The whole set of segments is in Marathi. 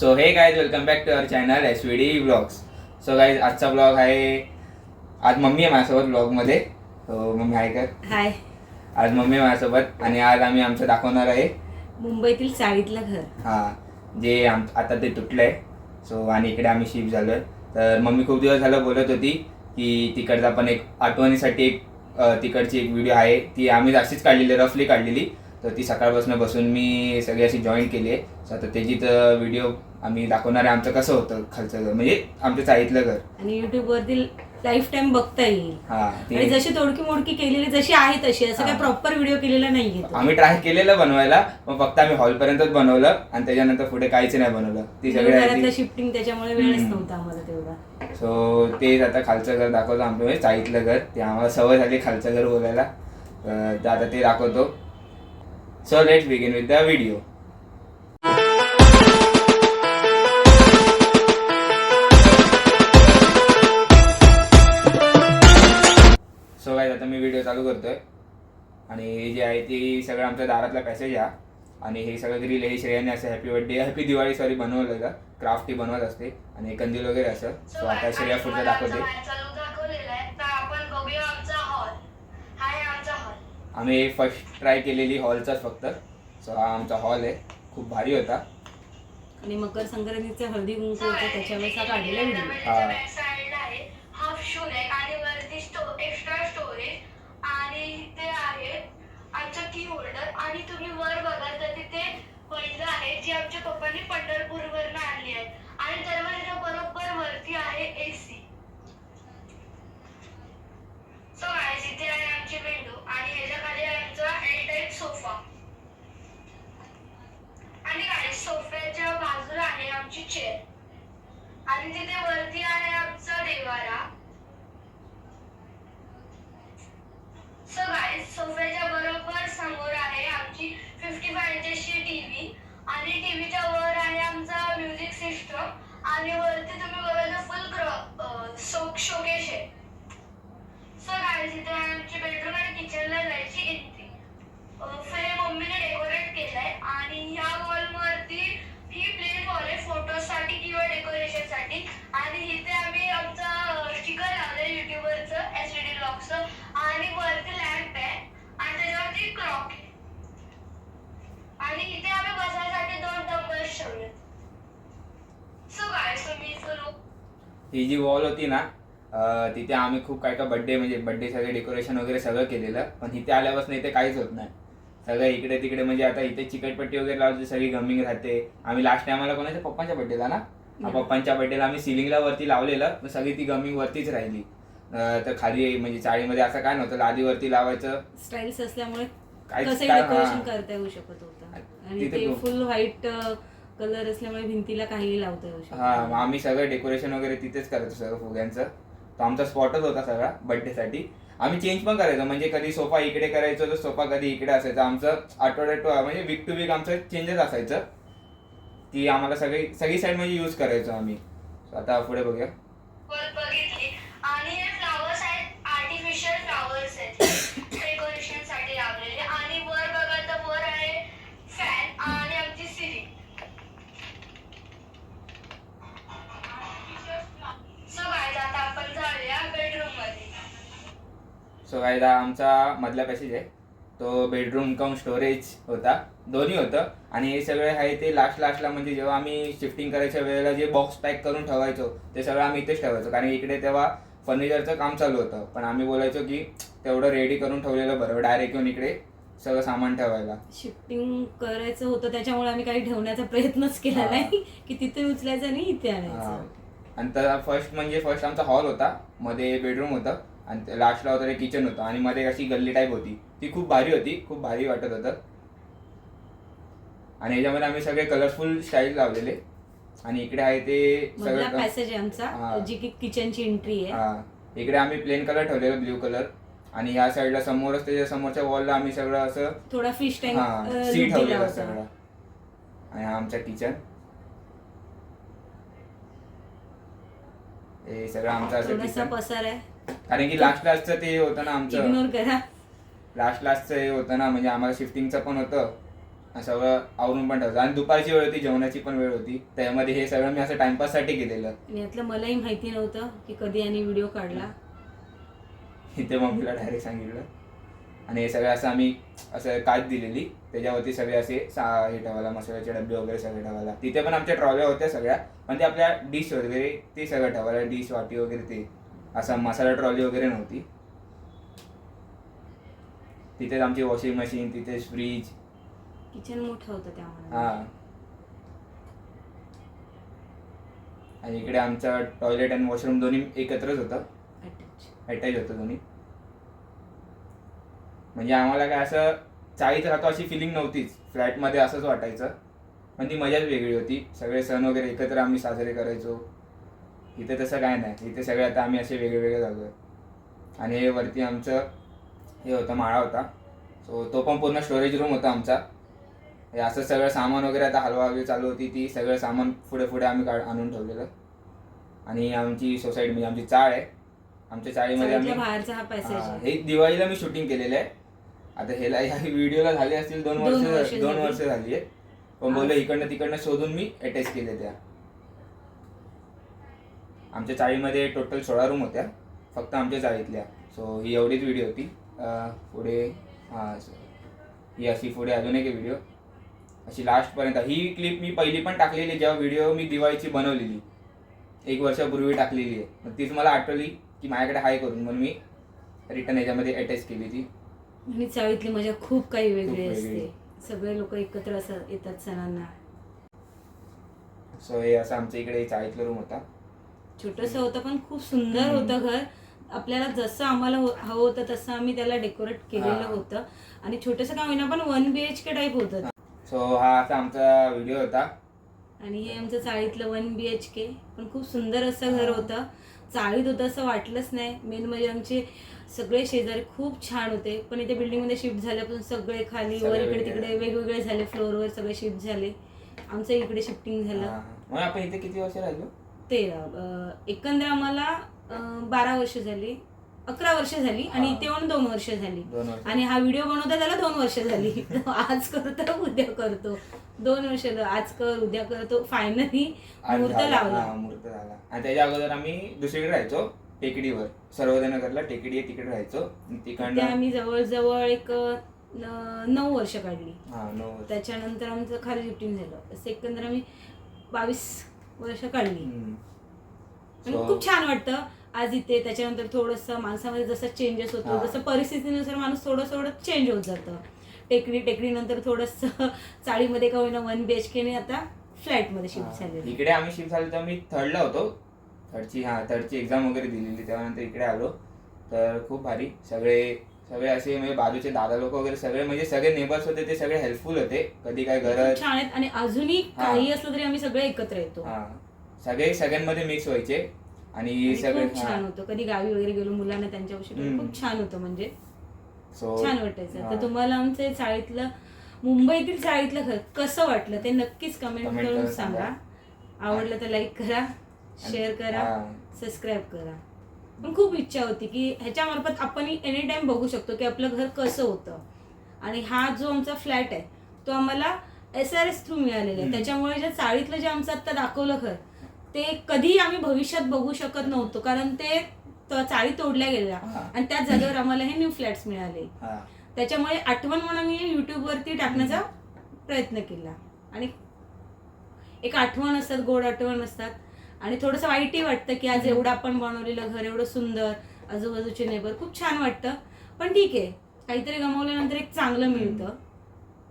सो हे guys welcome back to our channel S V D blogs so guys आजचा ब्लॉग आहे आज मम्मी आहे माझ्यासोबत ब्लॉगमध्ये सो मम्मी आहे का हाय आज मम्मी आहे माझ्यासोबत आणि आज आम्ही आमचं दाखवणार आहे. मुंबईतील चाळीतलं घर. हा जे आम आता ते तुटलं आहे सो आणि इकडे आम्ही शिफ्ट झालो आहे तर मम्मी खूप दिवस झालं बोलत होती की तिकडचा पण एक आठवणीसाठी एक अ, तिकडची एक व्हिडिओ आहे. ती आम्ही अशीच काढलेली रफली काढलेली. तर ती सकाळपासून बसून मी सगळी अशी जॉईन केली आहे. सो आता त्याचीच व्हिडिओ आम्ही दाखवणार आहे आमचं कसं होतं खालचं घर म्हणजे आमचं चाळीतलं घर. आणि युट्यूब वरती लाईफ टाइम बघता येईल. हा आणि ते जशी तोडकी मोडकी केलेली जशी आहे तशी असं हा. काय प्रॉपर व्हिडिओ केलेला नाहीये तो. आम्ही ट्राय केलेलं बनवायला पण फक्त आम्ही हॉलपर्यंतच बनवलं आणि त्याच्यानंतर पुढे काहीच नाही बनवलं. ती सगळी घरातलं शिफ्टिंग त्याच्यामुळे वेळच हम्म. नव्हता आम्हाला तेवढा. सो ते आता खालचं घर दाखवतो आमचं म्हणजे चाळीतलं घर. ते आम्हाला सवय झाली खालचं घर बोलायला तर ते आता ते दाखवतो. So let's begin with the video करतोय आणि हे जे आहे ती सगळं आमच्या दारातला पॅसेज आहे आणि हे सगळं ग्रिल हे श्रेयाने असं happy birthday happy Diwali sorry बनवलं का क्राफ्ट ही बनवत असते आणि कंदील वगैरे असं सो आता श्रेया पुढचं दाखवते आम्ही फर्स्ट ट्राय केलेली हॉलचाच फक्त सो हा आमचा हॉल आहे खूप भारी होता आणि मकर संक्रांतीचा हळदी कुंकू होता त्याच्यावेळेस हा काढलेला व्हिडिओ हा. हाफ शूज आहे आणि वरती एक्स्ट्रा स्टोरेज आणि ते आहे आमचा की होल्डर आणि तुम्ही वर बघाल तर तिथे बैल आहे जी आमच्या पप्पांनी पंढरपूर वरनं आणली आहे आणि दरवाजा बरोबर वरती आहे एसी सो गाईज इथे आहे आमची विंडो आणि ह्याच्या खाली आहे आमचा एल टाईप सोफा आणि गाईज सोफ्याच्या बाजूला आहे आमची चेअर आणि तिथे वरती आहे आमचा देवारा सो गाईज सोफ्याच्या बरोबर समोर आहे आमची फिफ्टी फाय इंचची टीव्ही आणि टीव्हीच्या वर आहे आमचा म्युझिक सिस्टम आणि वरती तुम्ही बघायचं फुल शोकेश आहे सो गाईज इथे आहे आमची बेडरूम आणि किचनला जायची एंट्री फ्रेम मम्मीने डेकोरेट केलाय आणि ह्या वॉल वरती ही प्लेन वॉल आहे फोटोसाठी किंवा डेकोरेशनसाठी आणि इथे आम्ही आमचं स्टिकर लावलंय युट्यूबवरचं एस डी ब्लॉगचं आणि वरती लॅम्प आहे आणि त्याच्यावरती क्लॉक आहे आणि इथे आम्ही बसायसाठी दोन डंबल्स ठेवलेत सो काय तुम्ही सुरू ही जी वॉल होती ना तिथे आम्ही खूप काय काय बड्डे म्हणजे बड्डे सगळे डेकोरेशन वगैरे सगळं केलेलं. पण इथे आल्यापासून इथे काहीच होत नाही. सगळं इकडे तिकडे म्हणजे आता इथे चिकटपट्टी वगैरे लावली सगळी गमिंग राहते. आम्ही लास्ट टायमाला कोणाच्या पप्पांच्या बड्डेला ना पप्पांच्या बड्डेला आम्ही सिलिंगला वरती लावलेलं. सगळी ती गमिंग वरतीच राहिली. तर खाली म्हणजे चाळीमध्ये असं काय नव्हतं लादीवरती लावायचं. स्टाईल्स असल्यामुळे काय- डेकोरेशन. करता येऊ शकत होतं. आणि तिथे फुल व्हाईट कलर असल्यामुळे भिंतीला काहीही लावता येऊ हा मग शकत आम्ही सगळं डेकोरेशन वगैरे तिथेच करायचो सगळं फुग्यांचं. तो आमचा स्पॉटच होता सगळा बर्थडेसाठी आम्ही चेंज पण करायचो. म्हणजे कधी सोफा इकडे करायचो तर सोफा कधी इकडे असायचा. आमचं आठवड्यात म्हणजे वीक टू वीक आमचं चेंजेस असायचं. ती आम्हाला सगळी सगळी साईड म्हणजे यूज करायचो आम्ही. So आता पुढे बघूया. सो काय आमचा मधला पॅसेज आहे. तो बेडरूम कम स्टोरेज होता. दोन्ही होतं. आणि हे सगळे आहे ते लास्ट लास्टला म्हणजे जेव्हा आम्ही शिफ्टिंग करायच्या वेळेला जे बॉक्स पॅक करून ठेवायचो ते सगळं आम्ही इथेच ठेवायचो. कारण इकडे तेव्हा फर्निचरचं काम चालू होतं. पण आम्ही बोलायचो की तेवढं रेडी करून ठेवलेलं बरं. डायरेक्ट येऊन इकडे सगळं सामान ठेवायला. शिफ्टिंग करायचं होतं त्याच्यामुळे आम्ही काही ठेवण्याचा प्रयत्नच केला. नाही. की तिथे उचलायचं आणि इथे. आणायचं. आणि तर फर्स्ट म्हणजे फर्स्ट आमचा हॉल होता. मध्ये बेडरूम होतं. आणि लास्टला होतं किचन होतं. आणि मध्ये अशी गल्ली टाईप होती. ती खूप भारी होती. खूप भारी वाटत होतं. आणि याच्यामध्ये आम्ही सगळे कलरफुल स्टाईल लावलेले. आणि इकडे आहे ते मधला सगळं पॅसेज आहे. आमचा जी की किचनची एंट्री आहे. इकडे आम्ही प्लेन कलर ठेवलेला ब्ल्यू कलर आणि ह्या साईडला समोरच त्याच्या समोरच्या वॉलला आम्ही सगळं असं थोडा फिश टँक सी ठेवलेला सगळं. आणि हा आमचा किचन हे सगळं आमचं असं पसार आहे. कारण की लास्ट लास्टचं ते होतं ना आमचं. इग्नोर करा. लास्ट लास्टचं हे होतं ना म्हणजे आम्हाला शिफ्टिंगचं पण होतं. सगळं आवरून पण ठेवतो आणि दुपारची वेळ होती जेवणाची पण वेळ होती. त्यामध्ये हे सगळं मी असं टाइमपाससाठी केलेलं. आणि यातलं मलाही माहिती नव्हतं की कधी यांनी व्हिडिओ काढला. इथे मम्मीला डायरेक्ट सांगितलं. आणि हे सगळं असं आम्ही असं काच दिलेली. त्याच्यावरती सगळे असे सा हे ठेवायला मसाल्याचे डबे वगैरे सगळे ठेवायला. तिथे पण आमच्या ट्रॉल्या होत्या सगळ्या. पण ते आपल्या डिश वगैरे ते सगळं ठेवायला डिश वाटी वगैरे ते. असा मसाला ट्रॉली वगैरे नव्हती. तिथेच आमची वॉशिंग मशीन तिथेच फ्रीज. किचन मोठं होतं त्यामुळे. हा. आणि इकडे आमचं टॉयलेट आणि वॉशरूम दोन्ही एकत्रच होतं. अटॅच होतं दोन्ही. म्हणजे आम्हाला काय असं चाळीत राहतो अशी फिलिंग नव्हतीच. फ्लॅटमध्ये असंच वाटायचं. पण ती मजाच वेगळी होती. सगळे सण वगैरे एकत्र आम्ही साजरे करायचो. इथे तसं काय नाही. इथे सगळे आता आम्ही असे वेगळे वेगळे झालो आणि हे वरती आमचं हे होतं माळा होता. सो तो पण पूर्ण स्टोरेज रूम होता आमचा. हे असं सगळं सामान वगैरे आता हलवा वगैरे चालू होती ती सगळं सामान पुढे पुढे आम्ही काढ आणून ठेवलेलं. आणि आमची सोसायटी म्हणजे आमची चाळ आहे. आमच्या चाळीमध्ये आम्ही हा आहे. दिवाळीला मी शूटिंग केलेलं आहे. आता ह्याला ह्या व्हिडिओला झाले असतील दोन दोन वर्ष वर्ष दोन झाली. वर्ष झाली आहे. पण बोललो इकडनं तिकडनं शोधून मी अटॅच केले त्या. आमच्या चाळीमध्ये टोटल सोळा रूम होत्या. फक्त आमच्या चाळीतल्या सो ही एवढीच व्हिडिओ होती. पुढे हा ही अशी पुढे अजून एक व्हिडिओ अशी लास्टपर्यंत ही क्लिप मी पहिली पण टाकलेली जेव्हा व्हिडिओ मी दिवाळीची बनवलेली. एक वर्षापूर्वी टाकलेली आहे. मग तीच मला आठवली की माझ्याकडे हाय करून. म्हणून मी रिटर्न याच्यामध्ये अटॅच केली ती. आणि चाळीतली मजा खूप काही वेगळी असते. सगळे लोक एकत्र असं येतात सणांना. सो हे असं आमच्या इकडे चाळीतला रूम होता. छोटस होतं पण खूप सुंदर होतं घर. आपल्याला जसं आम्हाला हो- हवं होतं तसं आम्ही त्याला डेकोरेट केलेलं हा. होतं. आणि छोटस का होईना पण one B H K type होतं. सो हा असा आमचा व्हिडिओ होता. आणि हे आमचं चाळीतलं वन बी एच के पण खूप सुंदर असं घर होतं. चाळीत होतं असं वाटलंच नाही. मेन म्हणजे आमचे सगळे शेजारी खूप छान होते. पण इथे बिल्डिंगमध्ये शिफ्ट झाल्यापासून सगळे खाली सगळे वर इकडे वेगळे. तिकडे वेगवेगळे झाले फ्लोअरवर सगळे शिफ्ट झाले. आमचं इकडे शिफ्टिंग झालं. हा. मग आपण इथे किती वर्ष राहिलो? तेरा एकंदर आम्हाला बारा वर्ष झाली अकरा वर्ष झाली आणि. इथे येऊन दोन वर्ष झाली. आणि हा व्हिडिओ बनवता त्याला दोन वर्ष झाली. आज करतो उद्या करतो. दोन वर्ष. आज कर उद्या करतो. फायनली मुहूर्त. लावला. मुहूर्त आणि त्याच्या अगोदर आम्ही दुसरीकडे राहायचो टेकडीवर. सर्वोदयनगरला टेकडी आहे तिकडे राहायचो. आणि ते तिकडनं आम्ही जवळजवळ एक नऊ वर्ष काढली. हा त्याच्यानंतर आमचं खाली शिफ्टिंग झालं. एकंदर आम्ही बावीस वर्ष काढली. आणि So, खूप छान वाटतं. आज इथे त्याच्यानंतर थोडंसं माणसामध्ये जसं चेंजेस होतो. जसं परिस्थितीनुसार माणूस थोडं थोडं चेंज होत जातं. टेकडी टेकडी नंतर थोडंसं चाळीमध्ये का होईना वन बी एच केने आता फ्लॅटमध्ये शिफ्ट हा. झालेली. इकडे आम्ही शिफ्ट झालो तर मी थर्डला होतो. थर्डची हा थर्डची एक्झाम वगैरे दिलेली त्यानंतर इकडे आलो. तर खूप भारी. सगळे सगळे असे म्हणजे बाजूचे दादा लोक वगैरे सगळे म्हणजे सगळे नेबर्स होते ते सगळे हेल्पफुल होते. कधी काय गरज छान आहेत. आणि अजूनही हा. काही असलं तरी आम्ही सगळे एकत्र येतो. हा. सगळे सगळ्यांमध्ये मिक्स व्हायचे. आणि आणि सगळे खूप छान होतं. कधी गावी वगैरे गेलो मुलांना त्यांच्यापाशी हम्म. खूप छान होतं म्हणजे. सो छान वाटायचं. तर तुम्हाला आमचं चाळीतलं मुंबईतील चाळीतलं घर कसं वाटलं ते नक्कीच कमेंट Comment करून करून सांगा. सांगा. आवडलं तर लाईक करा शेअर करा. सबस्क्राईब करा. पण खूप इच्छा होती की ह्याच्यामार्फत आपण एनी टाइम बघू शकतो की आपलं घर कसं होतं. आणि हा जो आमचा फ्लॅट आहे तो आम्हाला एस आर एस थ्रू मिळालेला आहे. त्याच्यामुळे जे चाळीतलं जे आमचं आत्ता दाखवलं घर ते कधीही आम्ही भविष्यात बघू शकत नव्हतो. कारण ते त- चाळी तोडल्या गेल्या. आणि त्याच जागेवर आम्हाला हे न्यू फ्लॅट्स मिळाले. त्याच्यामुळे आठवण म्हणून मी युट्यूबवरती टाकण्याचा प्रयत्न केला. आणि एक आठवण असतात गोड आठवण असतात. आणि थोडंसं वाईटही वाटतं की आज एवढं आपण बनवलेलं घर एवढं सुंदर आजूबाजूचे नेबर खूप छान वाटतं. पण ठीक आहे काहीतरी गमावल्यानंतर एक चांगलं मिळतं.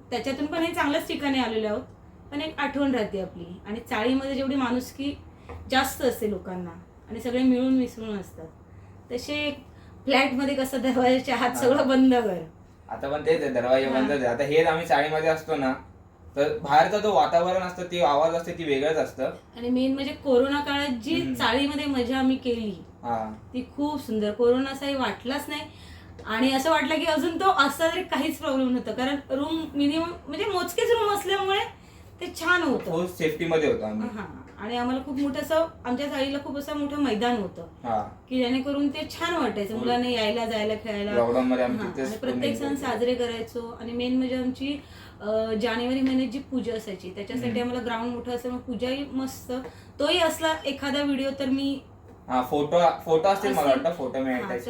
त्याच्यातून पण हे चांगल्याच ठिकाणी आलेलो आहोत. पण एक आठवण राहते आपली. आणि चाळीमध्ये जेवढी माणुसकी जास्त असते लोकांना आणि सगळे मिळून मिसळून असतात. तसे फ्लॅटमध्ये कसं दरवाजाच्या हात. सगळं बंद कर. आता पण तेच आहे दरवाजे हा. आहे. आता हेच आम्ही चाळीमध्ये असतो ना तर बाहेरचं तो वातावरण असतं ती आवाज असते ती वेगळंच असतं. आणि मेन म्हणजे कोरोना काळात जी हम्म. चाळीमध्ये मजा आम्ही केली हा. ती खूप सुंदर. कोरोना असाही वाटलाच नाही. आणि असं वाटलं की अजून तो असता तरी काहीच प्रॉब्लेम नव्हता. कारण रूम मिनिमम म्हणजे मोजकेच रूम असल्यामुळे ते छान होतं. सेफ्टी मध्ये होतो आम्ही. हा. आणि आम्हाला खूप मोठं असं आमच्या साईडला खूप असं मोठं मैदान होतं. हा. की जेणेकरून ते छान वाटायचं. हो. मुलांना यायला जायला खेळायला. लॉकडाऊन मध्ये हा, आम्ही आणि तिथेच प्रत्येक सण साजरे करायचो. आणि मेन म्हणजे आमची जानेवारी महिन्यात जी पूजा असायची त्याच्यासाठी. आम्हाला ग्राउंड मोठं असं मग पूजाही मस्त तोही असला एखादा व्हिडिओ तर मी हा फोटो फोटो असतील मला. वाटतं फोटो मी अटॅच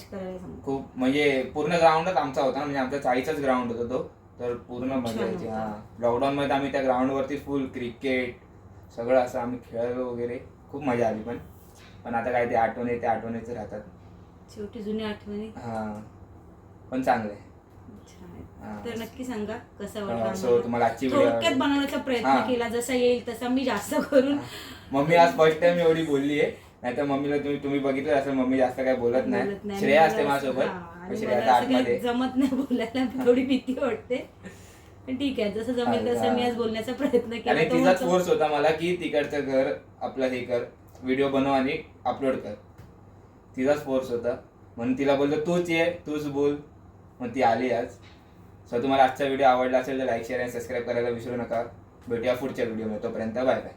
सांगू. खूप म्हणजे पूर्ण ग्राउंडच आमचा होता म्हणजे आमचा चाळीचाच ग्राउंड होता तो तर पूर्ण मजा यायची. हा लॉकडाऊन मध्ये आम्ही त्या ग्राउंड वरती फुल क्रिकेट सगळं असं आम्ही खेळलो वगैरे खूप मजा आली पण पण आता काय ते आठवण येते आठवणीच राहतात शेवटी जुन्या आठवणी हा पण चांगलं आहे. तर नक्की सांगा कसा वाटला. तुम्हाला आजची थोडक्यात बनवण्याचा प्रयत्न. केला जसा येईल तसा मी जास्त करून. मम्मी आज फर्स्ट टाइम एवढी बोलली आहे नाहीतर मम्मीला तुम्ही तुम्ही बघितलं असेल मम्मी जास्त काय बोलत नाही. श्रेया असते असं- माझ्यासोबत. असं काही आतमध्ये. जमत नाही बोलायला थोडी भीती वाटते. पण ठीक आहे जसं जमेल. तसं मी आज बोलण्याचा प्रयत्न केला. तिचाच फोर्स होता मला की तिकडचं घर आपलं हे कर व्हिडिओ बनव आणि अपलोड कर. तिचाच फोर्स होता. म्हणून तिला बोललो तूच ये तूच बोल. मग ती आली आज. सो तुम्हाला आजचा व्हिडिओ आवडला असेल तर लाईक शेअर आणि सबस्क्राईब करायला विसरू नका. भेटूया पुढच्या व्हिडिओमध्ये तोपर्यंत बाय बाय.